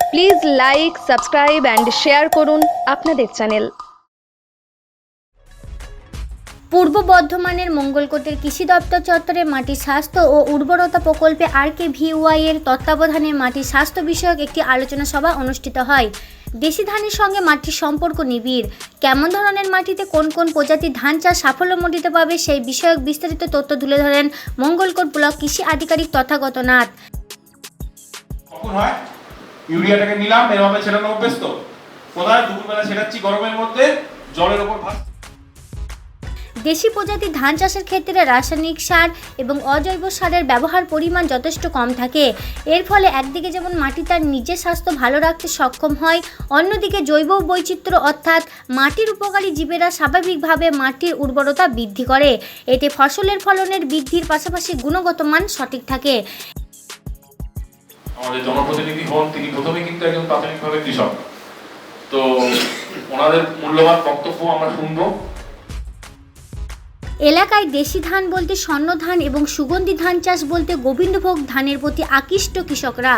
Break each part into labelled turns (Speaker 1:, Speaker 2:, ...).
Speaker 1: Please like subscribe and share করুন আপনাদের channel
Speaker 2: পূর্ব বর্ধমানের মঙ্গলকোটের কৃষি দপ্তর চত্বরে মাটির স্বাস্থ্য ও উর্বরতা প্রকল্পে আর কে ভিওয়াই এর তত্ত্বাবধানে মাটির স্বাস্থ্য বিষয়ক একটি আলোচনা সভা অনুষ্ঠিত হয়। দেশি ধানের সঙ্গে মাটির সম্পর্ক নিবিড়। কেমন ধরনের মাটিতে কোন কোন প্রজাতির ধান চাষ সাফল্য সাফল্যমণ্ডিত পাবে সেই বিষয়ক বিস্তারিত তথ্য তুলে ধরেন মঙ্গলকোট ব্লক কৃষি আধিকারিক তথাগত নাথ।
Speaker 3: ইউরিয়াটাকে নিলাম এভাবে ছেড়ানো অভ্যেস তো কোথায়? দুপুরবেলা ছেড়াচ্ছি গরমের মধ্যে, জলের ওপর ভাস
Speaker 2: দেশি প্রজাতির ধান চাষের ক্ষেত্রে রাসায়নিক সার এবং অজৈব সারের ব্যবহার পরিমাণ যথেষ্ট কম থাকে। এর ফলে একদিকে যেমন মাটি তার নিজের স্বাস্থ্য ভালো রাখতে সক্ষম হয়, অন্যদিকে জৈব বৈচিত্র্য অর্থাৎ মাটির উপকারী জীবেরা স্বাভাবিকভাবে মাটির উর্বরতা বৃদ্ধি করে। এতে ফসলের ফলনের বৃদ্ধির পাশাপাশি গুণগত মান সঠিক থাকে।
Speaker 3: আমাদের জনপ্রতিনিধি হন, তিনি প্রথমে কিন্তু একজন প্রাথমিকভাবে কৃষক। তো ওনাদের মূল্যবান বক্তব্য আমরা শুনব।
Speaker 2: এলাকায় দেশি ধান বলতে স্বর্ণ ধান এবং সুগন্ধি ধান চাষ বলতে গোবিন্দভোগ ধানের প্রতি আকৃষ্ট কৃষকরা।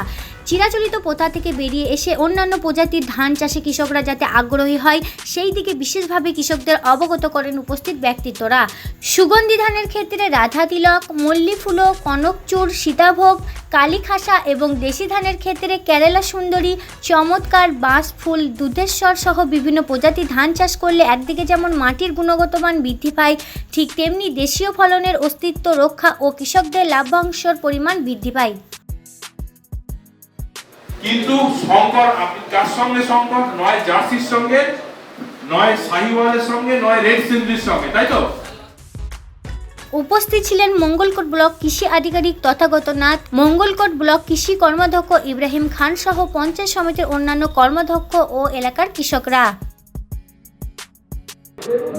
Speaker 2: চিরাচরিত প্রথা থেকে বেরিয়ে এসে অন্যান্য প্রজাতির ধান চাষে কৃষকরা যাতে আগ্রহী হয়, সেই দিকে বিশেষভাবে কৃষকদের অবগত করেন উপস্থিত ব্যক্তিত্বরা। সুগন্ধি ধানের ক্ষেত্রে রাধা তিলক, মল্লী ফুলো কনকচুর সীতাভোগ, কালীখাসা এবং দেশি ধানের ক্ষেত্রে কেরালা সুন্দরী, চমৎকার বাঁশ ফুল, দুধেশ্বর সহ বিভিন্ন প্রজাতি ধান চাষ করলে একদিকে যেমন মাটির গুণগত মান বৃদ্ধি পায়, ঠিক তেমনি দেশীয় ফলনের অস্তিত্ব রক্ষা ও কৃষকদের লাভ্যাংশর পরিমাণ বৃদ্ধি পায়।
Speaker 3: কিন্তু শঙ্কর আপনি কার সঙ্গে শঙ্কর? নয় জার্সির সঙ্গে নয় শাহিওয়ালের সঙ্গে নয় রেড সিন্ধির সঙ্গে তাই তো?
Speaker 2: উপস্থিত ছিলেন মঙ্গলকোট ব্লক কৃষি আধিকারিক তথাগত নাথ মঙ্গলকোট ব্লক কৃষি কর্মাধ্যক্ষ ইব্রাহিম খান সহ পঞ্চায়েত সমিতির অন্যান্য কর্মাধ্যক্ষ ও এলাকার কৃষকরা।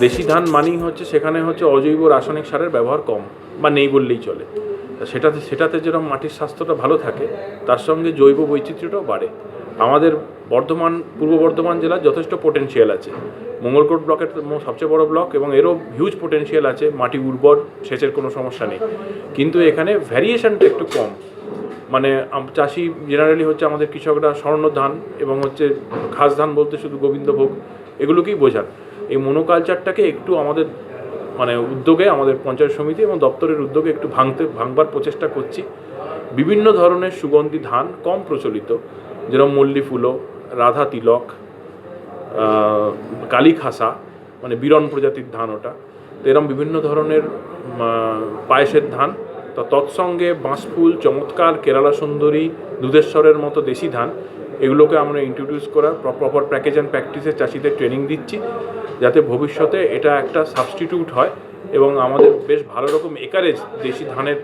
Speaker 4: দেশি ধান মানেই হচ্ছে সেখানে হচ্ছে অজৈব রাসায়নিক সারের ব্যবহার কম বা নেই বললেই চলে। সেটাতে সেটাতে যেরকম মাটির স্বাস্থ্যটা ভালো থাকে, তার সঙ্গে জৈব বৈচিত্র্যটাও বাড়ে। আমাদের বর্ধমান, পূর্ব বর্ধমান জেলার যথেষ্ট পোটেনশিয়াল আছে। মঙ্গলকোট ব্লকের সবচেয়ে বড় ব্লক এবং এরও হিউজ পোটেনশিয়াল আছে, মাটি উর্বর, সেচের কোনো সমস্যা নেই। কিন্তু এখানে ভ্যারিয়েশনটা একটু কম। মানে চাষি জেনারেলি হচ্ছে আমাদের কৃষকরা স্বর্ণ ধান এবং হচ্ছে খাস ধান বলতে শুধু গোবিন্দভোগ, এগুলোকেই বোঝান। এই মনোকালচারটাকে একটু আমাদের মানে উদ্যোগে আমাদের পঞ্চায়েত সমিতি এবং দপ্তরের উদ্যোগে একটু ভাঙতে, ভাঙবার প্রচেষ্টা করছি। বিভিন্ন ধরনের সুগন্ধি ধান কম প্রচলিত, যেরকম মল্লী ফুলো রাধা তিলক কালী খাসা মানে বিরন প্রজাতির ধান ওটা। তো এরম বিভিন্ন ধরনের পায়েসের ধান, তো তৎসঙ্গে বাঁশফুল, চমৎকার কেরালা সুন্দরী, দুধেশ্বরের মতো দেশি ধান এগুলোকে আমরা ইন্ট্রোডিউস করার প্রপার প্যাকেজ অ্যান্ড প্র্যাকটিসে চাষিদের ট্রেনিং দিচ্ছি যাতে ভবিষ্যতে এটা একটা সাবস্টিটিউট হয় এবং আমাদের বেশ ভালো রকম একারেজ দেশি ধানের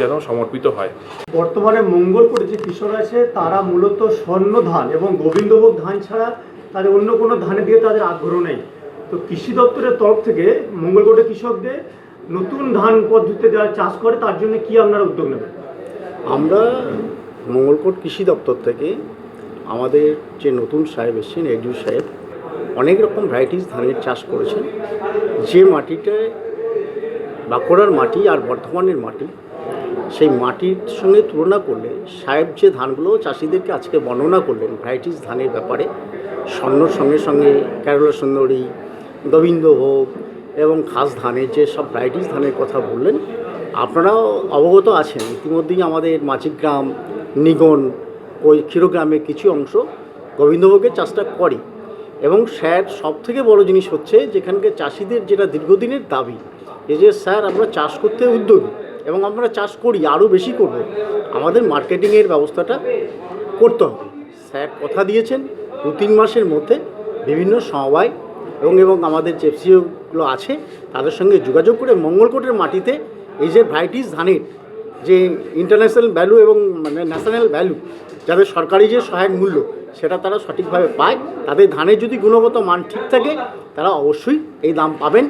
Speaker 4: যেন সমর্পিত হয়।
Speaker 5: বর্তমানে মঙ্গলপুরে যে কৃষক আছে তারা মূলত স্বর্ণ ধান এবং গোবিন্দভোগ ধান ছাড়া তাদের অন্য কোনো ধানের দিকে তাদের আগ্রহ নেই। তো কৃষি দপ্তরের তরফ থেকে মঙ্গলকোটে কৃষকদের নতুন ধান পদ্ধতিতে যারা চাষ করে তার জন্য কি আপনারা উদ্যোগ নেবেন?
Speaker 6: আমরা মঙ্গলকোট কৃষি দপ্তর থেকে আমাদের যে নতুন সাহেব এসেছেন এডু সাহেব, অনেক রকম ভ্যারাইটিস ধানের চাষ করেছেন। যে মাটিটায় বাঁকুড়ার মাটি আর বর্ধমানের মাটি, সেই মাটির সঙ্গে তুলনা করলে সাহেব যে ধানগুলো চাষিদেরকে আজকে বর্ণনা করলেন ভ্যারাইটিস ধানের ব্যাপারে স্বর্ণর সঙ্গে সঙ্গে কেরলা সুন্দরী গোবিন্দভোগ এবং খাস ধানের যে সব ভ্যারাইটিস ধানের কথা বললেন, আপনারাও অবগত আছেন। ইতিমধ্যেই আমাদের মাঝিগ্রাম নিগন ওই ক্ষীরগ্রামের কিছু অংশ গোবিন্দভোগের চাষটা করে। এবং স্যার সব থেকে বড় জিনিস হচ্ছে যেখানকার চাষিদের যেটা দীর্ঘদিনের দাবি, এই যে স্যার, আমরা চাষ করতে উদ্যোগী এবং আমরা চাষ করি, আরও বেশি করব, আমাদের মার্কেটিংয়ের ব্যবস্থাটা করতে হবে। স্যার কথা দিয়েছেন, দু তিন মাসের মধ্যে বিভিন্ন সমবায় এবং এবং আমাদের যে এফসিওগুলো আছে, তাদের সঙ্গে যোগাযোগ করে মঙ্গলকোটের মাটিতে এই যে ভ্যারাইটিস ধানের যে ইন্টারন্যাশনাল ভ্যালু এবং মানে ন্যাশনাল ভ্যালু যাদের সরকারি যে সহায়ক মূল্য সেটা তারা সঠিকভাবে পায়, তাদের ধানের যদি গুণগত মান ঠিক থাকে, তারা অবশ্যই এই দাম পাবেন।